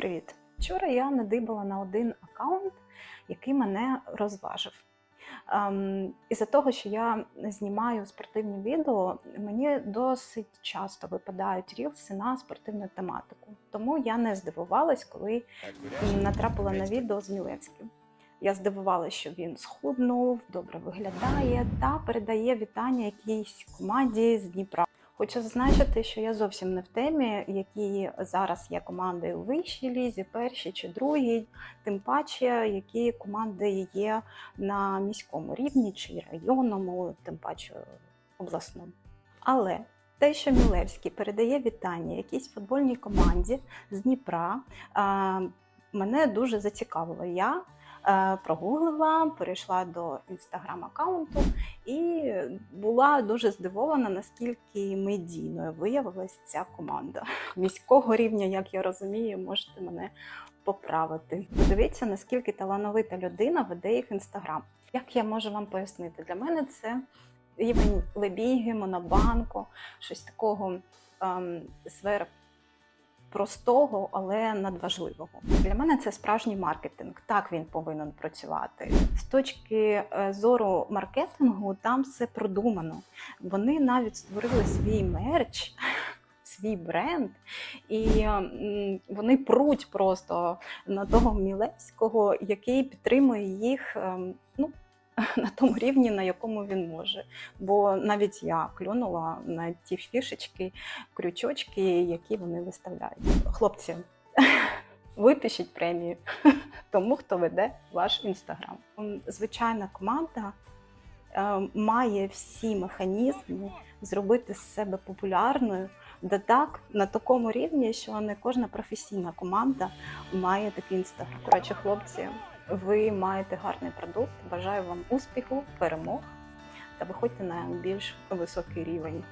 Привіт! Вчора я надибала на один аккаунт, який мене розважив. Ем, із-за того, що я знімаю спортивні відео, мені досить часто випадають рілси на спортивну тематику. Тому я не здивувалась, коли натрапила на відео з Мілевським. Я здивувалася, що він схуднув, добре виглядає та передає вітання якійсь команді з Дніпра. Хочу зазначити, що я зовсім не в темі, які зараз є команди у вищій лізі, першій чи другій, тим паче, які команди є на міському рівні чи районному, тим паче обласному. Але те, що Мілевський передає вітання якійсь футбольній команді з Дніпра, мене дуже зацікавило. Я прогуглила, перейшла до інстаграм-аккаунту і була дуже здивована, наскільки медійною виявилася ця команда. Міського рівня, як я розумію, можете мене поправити. Подивіться, наскільки талановита людина веде їх інстаграм. Як я можу вам пояснити? Для мене це рівень Лебіги, Монобанку, щось такого ем, сфера простого, але надважливого. Для мене це справжній маркетинг. Так він повинен працювати. З точки е, зору маркетингу, там все продумано. Вони навіть створили свій мерч. Свій бренд, і вони пруть просто на того Мілевського, який підтримує їх ем, ну, на тому рівні, на якому він може. Бо навіть я клюнула на ті фішечки, крючочки, які вони виставляють. Хлопці, випишіть премію тому, хто веде ваш інстаграм. Звичайна команда е, має всі механізми зробити з себе популярною, де так на такому рівні, що не кожна професійна команда має такий інстаграм. Коротше, хлопці, ви маєте гарний продукт. Бажаю вам успіху, перемог та виходьте на більш високий рівень.